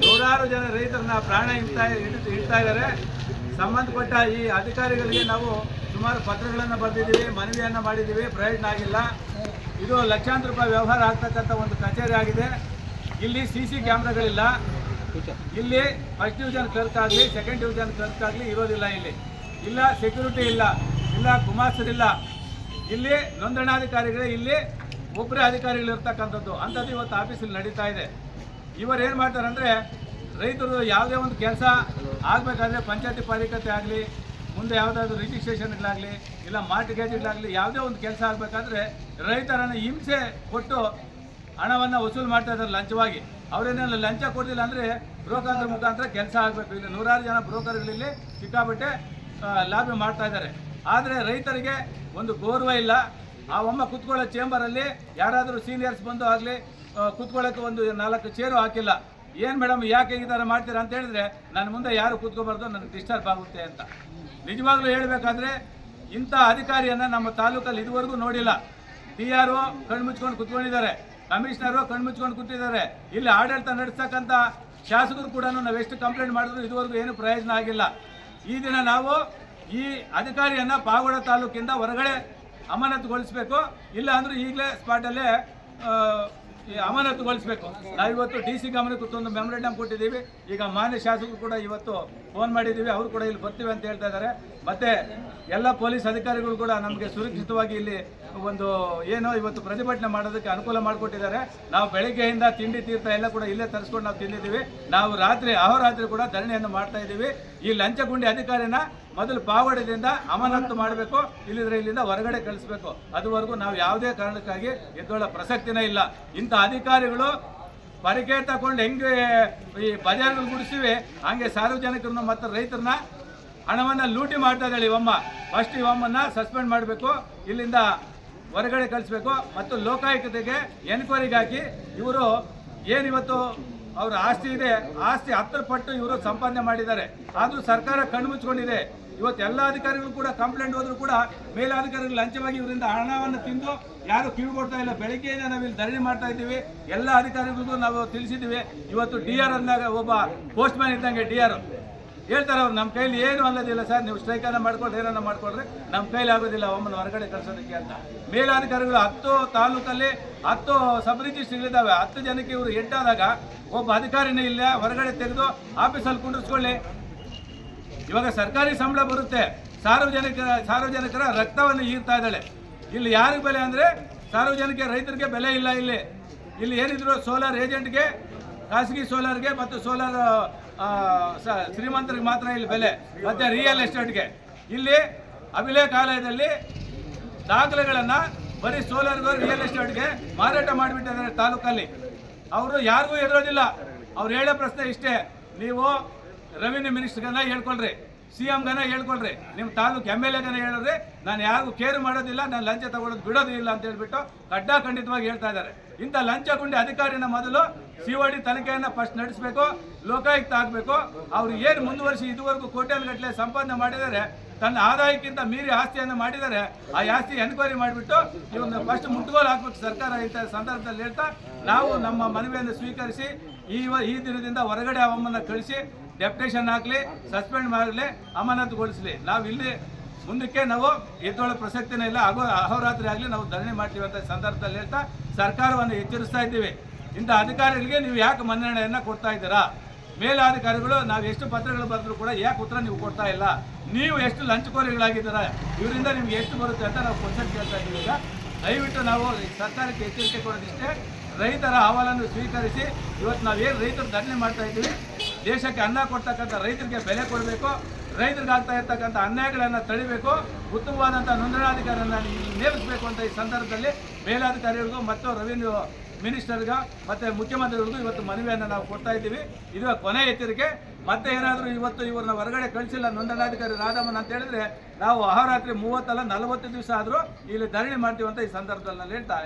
ನೂರಾರು ಜನ ರೈತರನ್ನ ಪ್ರಾಣ ಇಡ್ತಾ ಇಡ್- ಇಡ್ತಾ ಇದ್ದಾರೆ. ಸಂಬಂಧಪಟ್ಟ ಈ ಅಧಿಕಾರಿಗಳಿಗೆ ನಾವು ಸುಮಾರು ಪತ್ರಗಳನ್ನು ಬರೆದಿದ್ದೀವಿ ಮನವಿಯನ್ನು ಮಾಡಿದ್ದೀವಿ. ಪ್ರಯೋಜನ ಆಗಿಲ್ಲ. ಇದು ಲಕ್ಷಾಂತರ ರೂಪಾಯಿ ವ್ಯವಹಾರ ಆಗ್ತಕ್ಕಂಥ ಒಂದು ಕಚೇರಿ ಆಗಿದೆ. ಇಲ್ಲಿ ಸಿ ಸಿ ಕ್ಯಾಮ್ರಾಗಳಿಲ್ಲ. ಇಲ್ಲಿ ಫಸ್ಟ್ ಡಿವಿಷನ್ ಕ್ಲರ್ಕ್ ಆಗಲಿ ಸೆಕೆಂಡ್ ಡಿವಿಷನ್ ಕ್ಲರ್ಕ್ ಆಗಲಿ ಇರೋದಿಲ್ಲ ಇಲ್ಲಿ. ಇಲ್ಲ ಸೆಕ್ಯೂರಿಟಿ ಇಲ್ಲ ಇಲ್ಲ ಗುಮಾಸ್ತರಿಲ್ಲ. ಇಲ್ಲಿ ನೋಂದಣಾಧಿಕಾರಿಗಳೇ ಇಲ್ಲಿ ಒಬ್ಬರೇ ಅಧಿಕಾರಿಗಳು ಇರ್ತಕ್ಕಂಥದ್ದು ಅಂಥದ್ದು ಇವತ್ತು ಆಫೀಸಲ್ಲಿ ನಡೀತಾ ಇದೆ. ಇವರು ಏನು ಮಾಡ್ತಾರೆ ಅಂದರೆ ರೈತರು ಯಾವುದೇ ಒಂದು ಕೆಲಸ ಆಗಬೇಕಾದ್ರೆ ಪಂಚಾಯತಿ ಪಾಲಿಕತೆ ಆಗಲಿ, ಮುಂದೆ ಯಾವುದಾದ್ರು ರಿಜಿಸ್ಟ್ರೇಷನ್ಗಳಾಗಲಿ ಇಲ್ಲ ಮಾರ್ಟಿಗೇಜ್ಗಳಾಗಲಿ ಯಾವುದೇ ಒಂದು ಕೆಲಸ ಆಗಬೇಕಾದ್ರೆ ರೈತರನ್ನು ಹಿಂಸೆ ಕೊಟ್ಟು ಹಣವನ್ನು ವಸೂಲು ಮಾಡ್ತಾ ಇದ್ದಾರೆ ಲಂಚವಾಗಿ. ಅವರೇನೆಲ್ಲ ಲಂಚ ಕೊಡಲಿಲ್ಲ ಅಂದರೆ ಬ್ರೋಕರ್ ಮುಖಾಂತರ ಕೆಲಸ ಆಗಬೇಕು. ಇಲ್ಲಿ ನೂರಾರು ಜನ ಬ್ರೋಕರ್ಗಳಲ್ಲಿ ಸಿಕ್ಕಾಪಟ್ಟೆ ಲಾಭಿ ಮಾಡ್ತಾ ಇದ್ದಾರೆ. ಆದರೆ ರೈತರಿಗೆ ಒಂದು ಗೌರವ ಇಲ್ಲ. ಆ ಒಮ್ಮ ಕುತ್ಕೊಳ್ಳೋ ಚೇಂಬರಲ್ಲಿ ಯಾರಾದರೂ ಸೀನಿಯರ್ಸ್ ಬಂದು ಆಗಲಿ ಕುತ್ಕೊಳ್ಳೋಕೆ ಒಂದು ನಾಲ್ಕು ಚೇರು ಹಾಕಿಲ್ಲ. ಏನು ಮೇಡಮ್ ಯಾಕೆ ಈ ಥರ ಮಾಡ್ತೀರಾ ಅಂತ ಹೇಳಿದ್ರೆ, ನನ್ನ ಮುಂದೆ ಯಾರು ಕೂತ್ಕೋಬಾರ್ದು, ನನಗೆ ಡಿಸ್ಟರ್ಬ್ ಆಗುತ್ತೆ ಅಂತ. ನಿಜವಾಗ್ಲೂ ಹೇಳಬೇಕಾದ್ರೆ, ಇಂಥ ಅಧಿಕಾರಿಯನ್ನು ನಮ್ಮ ತಾಲೂಕಲ್ಲಿ ಇದುವರೆಗೂ ನೋಡಿಲ್ಲ. ಡಿ ಆರ್ ಒ ಕಣ್ಮುಚ್ಕೊಂಡು ಕುತ್ಕೊಂಡಿದ್ದಾರೆ. ಕಮಿಷನರು ಕಣ್ಮುಚ್ಕೊಂಡು ಕೂತಿದ್ದಾರೆ. ಇಲ್ಲಿ ಆಡಳಿತ ನಡೆಸ್ತಕ್ಕಂಥ ಶಾಸಕರು ಕೂಡ ನಾವು ಎಷ್ಟು ಕಂಪ್ಲೇಂಟ್ ಮಾಡಿದ್ರು ಇದುವರೆಗೂ ಏನು ಪ್ರಯೋಜನ ಆಗಿಲ್ಲ. ಈ ದಿನ ನಾವು ಈ ಅಧಿಕಾರಿಯನ್ನು ಪಾಗೋಡ ತಾಲೂಕಿಂದ ಹೊರಗಡೆ ಅಮಾನತುಗೊಳಿಸಬೇಕು, ಇಲ್ಲ ಅಂದ್ರೆ ಈಗಲೇ ಸ್ಪಾಟಲ್ಲೇ ಅಮಾನತುಗೊಳಿಸಬೇಕು. ನಾವಿವತ್ತು ಡಿ ಸಿ ಗಮನಕ್ಕೆ ಒಂದು ಮೆಮೊರೇಂಡಮ್ ಕೊಟ್ಟಿದ್ದೀವಿ. ಈಗ ಮಾನ್ಯ ಶಾಸಕರು ಕೂಡ ಇವತ್ತು ಫೋನ್ ಮಾಡಿದ್ದೀವಿ. ಅವರು ಕೂಡ ಇಲ್ಲಿ ಬರ್ತೀವಿ ಅಂತ ಹೇಳ್ತಾ ಇದ್ದಾರೆ. ಮತ್ತೆ ಎಲ್ಲ ಪೊಲೀಸ್ ಅಧಿಕಾರಿಗಳು ಕೂಡ ನಮಗೆ ಸುರಕ್ಷಿತವಾಗಿ ಇಲ್ಲಿ ಒಂದು ಏನೋ ಇವತ್ತು ಪ್ರತಿಭಟನೆ ಮಾಡೋದಕ್ಕೆ ಅನುಕೂಲ ಮಾಡಿಕೊಟ್ಟಿದ್ದಾರೆ. ನಾವು ಬೆಳಗ್ಗೆಯಿಂದ ತಿಂಡಿ ತೀರ್ಥ ಎಲ್ಲ ಕೂಡ ಇಲ್ಲೇ ತರಿಸ್ಕೊಂಡು ನಾವು ತಿಂದಿದ್ದೀವಿ. ನಾವು ರಾತ್ರಿ, ಅಹೋರಾತ್ರಿ ಕೂಡ ಧರಣಿಯನ್ನು ಮಾಡ್ತಾ ಇದ್ದೀವಿ. ಈ ಲಂಚಗುಂಡಿ ಅಧಿಕಾರಿನ ಮೊದಲು ಪಾವಡದಿಂದ ಅಮಾನತ್ತು ಮಾಡಬೇಕು, ಇಲ್ಲಿದ್ರೆ ಇಲ್ಲಿಂದ ಹೊರಗಡೆ ಕಳಿಸ್ಬೇಕು. ಅದುವರೆಗೂ ನಾವು ಯಾವುದೇ ಕಾರಣಕ್ಕಾಗಿ ಎದ್ದೊಳ್ಳ ಪ್ರಸಕ್ತಿನೇ ಇಲ್ಲ. ಇಂಥ ಅಧಿಕಾರಿಗಳು ಪರಿಕೆ ತಗೊಂಡು ಹೆಂಗೆ ಈ ಬಜಾರ್ಗಳು ಗುಡಿಸಿವೆ, ಹಂಗೆ ಸಾರ್ವಜನಿಕರನ್ನ ಮತ್ತು ರೈತರನ್ನ ಹಣವನ್ನು ಲೂಟಿ ಮಾಡ್ತಾ ಇದ್ದಾಳೆ ಇವಮ್ಮ ಫಸ್ಟ್ ಇವಮ್ಮನ್ನ ಸಸ್ಪೆಂಡ್ ಮಾಡಬೇಕು, ಇಲ್ಲಿಂದ ಹೊರಗಡೆ ಕಳಿಸ್ಬೇಕು ಮತ್ತು ಲೋಕಾಯುಕ್ತಿಗೆ ಎನ್ಕ್ವೈರಿಗೆ ಹಾಕಿ ಇವರು ಏನಿವತ್ತು ಅವ್ರ ಆಸ್ತಿ ಇದೆ. ಆಸ್ತಿ ಹತ್ತರ ಪಟ್ಟು ಇವರು ಸಂಪಾದನೆ ಮಾಡಿದ್ದಾರೆ. ಆದರೂ ಸರ್ಕಾರ ಕಣ್ಣು ಮುಚ್ಕೊಂಡಿದೆ. ಇವತ್ತು ಎಲ್ಲ ಅಧಿಕಾರಿಗಳು ಕೂಡ ಕಂಪ್ಲೇಂಟ್ ಹೋದ್ರು ಕೂಡ ಮೇಲಾಧಿಕಾರಿಗಳು ಲಂಚವಾಗಿ ಇವರಿಂದ ಹಣವನ್ನು ತಿಂದು ಯಾರು ಕಿವಿ ಕೊಡ್ತಾ ಇಲ್ಲ. ಬೆಳಿಗ್ಗೆಯಿಂದ ನಾವು ಇಲ್ಲಿ ಧರಣಿ ಮಾಡ್ತಾ ಇದ್ದೀವಿ. ಎಲ್ಲ ಅಧಿಕಾರಿಗಳಿಗೂ ನಾವು ತಿಳಿಸಿದ್ದೀವಿ. ಇವತ್ತು ಡಿ ಆರ್ ಅಂದಾಗ ಒಬ್ಬ ಪೋಸ್ಟ್ ಮ್ಯಾನ್ ಇದ್ದಂಗೆ ಡಿ ಆರ್. ಹೇಳ್ತಾರೆ ಅವ್ರು ನಮ್ಮ ಕೈಲಿ ಏನು ಅನ್ನೋದಿಲ್ಲ ಸರ್, ನೀವು ಸ್ಟ್ರೈಕನ್ನು ಮಾಡ್ಕೊಂಡು ಏನನ್ನ ಮಾಡ್ಕೊಂಡ್ರೆ ನಮ್ಮ ಕೈಲಿ ಆಗೋದಿಲ್ಲ ಒಮ್ಮನ ಹೊರಗಡೆ ಕಳ್ಸೋದಕ್ಕೆ ಅಂತ. ಮೇಲಾಧಿಕಾರಿಗಳು ಹತ್ತು ತಾಲೂಕಲ್ಲಿ ಹತ್ತು ಸಬ್ ರಿಜಿಸ್ಟ್ರಿಗಳಿದ್ದಾವೆ ಹತ್ತು ಜನಕ್ಕೆ ಇವರು ಎಂಟಾದಾಗ ಒಬ್ಬ ಅಧಿಕಾರಿನೇ ಇಲ್ಲ, ಹೊರಗಡೆ ತೆಗೆದು ಆಫೀಸಲ್ಲಿ ಕುಂಡಿಸ್ಕೊಳ್ಳಿ ಇವಾಗ ಸರ್ಕಾರಿ ಸಂಬಳ ಬರುತ್ತೆ. ಸಾರ್ವಜನಿಕರ ಸಾರ್ವಜನಿಕರ ರಕ್ತವನ್ನು ಹೀರ್ತಾ ಇದ್ದಾಳೆ. ಇಲ್ಲಿ ಯಾರಿಗೆ ಬೆಲೆ ಅಂದರೆ, ಸಾರ್ವಜನಿಕ ರೈತರಿಗೆ ಬೆಲೆ ಇಲ್ಲ ಇಲ್ಲಿ. ಇಲ್ಲಿ ಏನಿದ್ರು ಸೋಲಾರ್ ಏಜೆಂಟ್ಗೆ ಖಾಸಗಿ ಸೋಲಾರ್ಗೆ ಮತ್ತು ಸೋಲಾರ್ ಶ್ರೀಮಂತರಿಗೆ ಮಾತ್ರ ಇಲ್ಲಿ ಬೆಲೆ, ಮತ್ತು ರಿಯಲ್ ಎಸ್ಟೇಟ್ಗೆ ಇಲ್ಲಿ ಅಭಿಲೇಖಾಲಯದಲ್ಲಿ ದಾಖಲೆಗಳನ್ನು ಬರೀ ಸೋಲಾರ್ಗೂ ರಿಯಲ್ ಎಸ್ಟೇಟ್ಗೆ ಮಾರಾಟ ಮಾಡಿಬಿಟ್ಟಿದ್ದಾರೆ ತಾಲೂಕಲ್ಲಿ. ಅವರು ಯಾರಿಗೂ ಎದುರೋದಿಲ್ಲ ಅವ್ರು ಹೇಳೋ ಪ್ರಶ್ನೆ ಇಷ್ಟೇ. ನೀವು ರೆವಿನ್ಯೂ ಮಿನಿಸ್ಟರ್ಗನ್ನ ಹೇಳ್ಕೊಳ್ರಿ ಸಿ ಎಮ್ಗನ ಹೇಳ್ಕೊಳ್ರಿ. ನಿಮ್ಮ ತಾಲೂಕು ಎಂ ಎಲ್ ಎಗನ ಹೇಳಿದ್ರೆ. ನಾನು ಯಾರಿಗೂ ಕೇರ್ ಮಾಡೋದಿಲ್ಲ, ನಾನು ಲಂಚ ತಗೊಳ್ಳೋದು ಬಿಡೋದಿಲ್ಲ ಅಂತ ಹೇಳ್ಬಿಟ್ಟು ಖಂಡಿತವಾಗಿ ಹೇಳ್ತಾ ಇದ್ದಾರೆ. ಇಂಥ ಲಂಚ ಕುಂಡಿ ಅಧಿಕಾರಿನ ಮೊದಲು ಸಿ ಓ ಡಿ ತನಿಖೆಯನ್ನು ಫಸ್ಟ್ ನಡೆಸಬೇಕು, ಲೋಕಾಯುಕ್ತ ಆಗಬೇಕು. ಅವರು ಏನು ಮುಂದುವರಿಸಿ ಇದುವರೆಗೂ ಕೋಟ್ಯಾನುಗಟ್ಟಲೆ ಸಂಪಾದನೆ ಮಾಡಿದರೆ ತನ್ನ ಆದಾಯಕ್ಕಿಂತ ಮೀರಿ ಆಸ್ತಿಯನ್ನು ಮಾಡಿದರೆ ಆ ಆಸ್ತಿ ಎನ್ಕ್ವೈರಿ ಮಾಡಿಬಿಟ್ಟು ಇವನ್ನ ಫಸ್ಟ್ ಮುಟ್ಟುಗೋಲು ಹಾಕಬೇಕು ಸರ್ಕಾರ ಇಂಥ ಸಂದರ್ಭದಲ್ಲಿ ಹೇಳ್ತಾ, ನಾವು ನಮ್ಮ ಮನವಿಯನ್ನು ಸ್ವೀಕರಿಸಿ, ಈ ಈ ದಿನದಿಂದ ಹೊರಗಡೆ ಅವಮನ್ನ ಕಳಿಸಿ ಡೆಪ್ಟೇಷನ್ ಹಾಕಲಿ ಸಸ್ಪೆಂಡ್ ಮಾಡಲಿ, ಅಮಾನತುಗೊಳಿಸಲಿ. ನಾವು ಇಲ್ಲಿ ಮುಂದಕ್ಕೆ ನಾವು ಎದ್ದೊಳ ಪ್ರಸಕ್ತಿನೇ ಇಲ್ಲ ಹಾಗೂ ಅಹೋರಾತ್ರಿ ಆಗಲಿ ನಾವು ಧರಣಿ ಮಾಡ್ತೀವಿ ಅಂತ ಸಂದರ್ಭದಲ್ಲಿ ಹೇಳ್ತಾ ಸರ್ಕಾರವನ್ನು ಎಚ್ಚರಿಸ್ತಾ ಇದ್ದೀವಿ. ಇಂಥ ಅಧಿಕಾರಿಗಳಿಗೆ ನೀವು ಯಾಕೆ ಮನ್ನಣೆಯನ್ನು ಕೊಡ್ತಾ ಇದ್ದೀರಾ? ಮೇಲಾಧಿಕಾರಿಗಳು, ನಾವು ಎಷ್ಟು ಪತ್ರಗಳು ಬರೆದ್ರು ಕೂಡ ಯಾಕೆ ಉತ್ತರ ನೀವು ಕೊಡ್ತಾ ಇಲ್ಲ? ನೀವು ಎಷ್ಟು ಲಂಚಕೋರಿಗಳಾಗಿದ್ದೀರಾ ಇವರಿಂದ ನಿಮ್ಗೆ ಎಷ್ಟು ಬರುತ್ತೆ ಅಂತ ನಾವು ಕ್ವಶನ್ ಕೇಳ್ತಾ ಇದ್ದೀವಿ ಈಗ. ದಯವಿಟ್ಟು ನಾವು ಸರ್ಕಾರಕ್ಕೆ ಎಚ್ಚರಿಕೆ ಕೊಡೋದಿಷ್ಟೇ. ರೈತರ ಅಹವಾಲನ್ನು ಸ್ವೀಕರಿಸಿ, ಇವತ್ತು ನಾವೇನು ರೈತರು ಧರಣಿ ಮಾಡ್ತಾ ಇದ್ದೀವಿ? ದೇಶಕ್ಕೆ ಅನ್ನ ಕೊಡ್ತಕ್ಕಂಥ ರೈತರಿಗೆ ಬೆಲೆ ಕೊಡಬೇಕು. ರೈತರಿಗೆ ಆಗ್ತಾ ಇರ್ತಕ್ಕಂಥ ಅನ್ಯಾಯಗಳನ್ನು ತಡಿಬೇಕು ಉತ್ತಮವಾದಂಥ ನೋಂದಣಾಧಿಕಾರಿಯನ್ನು ನೇಮಿಸಬೇಕು ಅಂತ ಈ ಸಂದರ್ಭದಲ್ಲಿ ಮೇಲಾಧಿಕಾರಿಗಳಿಗೂ ಮತ್ತು ರೆವಿನ್ಯೂ ಮಿನಿಸ್ಟರ್ಗ ಮತ್ತೆ ಮುಖ್ಯಮಂತ್ರಿಗಳಿಗೂ ಇವತ್ತು ಮನವಿಯನ್ನು ನಾವು ಕೊಡ್ತಾ ಇದ್ದೀವಿ. ಇದು ಕೊನೆ ಎಚ್ಚರಿಕೆ. ಮತ್ತೆ ಏನಾದರೂ ಇವತ್ತು ಇವ್ರನ್ನ ಹೊರಗಡೆ ಕಳಿಸಿಲ್ಲ ನೋಂದಣಾಧಿಕಾರಿ ರಾಧಮ್ಮನ್ ಅಂತ ಹೇಳಿದ್ರೆ ನಾವು ಅಹೋರಾತ್ರಿ ಮೂವತ್ತಲ್ಲ ನಲವತ್ತು ದಿವಸ ಆದರೂ ಇಲ್ಲಿ ಧರಣಿ ಮಾಡ್ತೀವಿ ಅಂತ ಈ ಸಂದರ್ಭದಲ್ಲಿ ನಾನು ಹೇಳ್ತಾ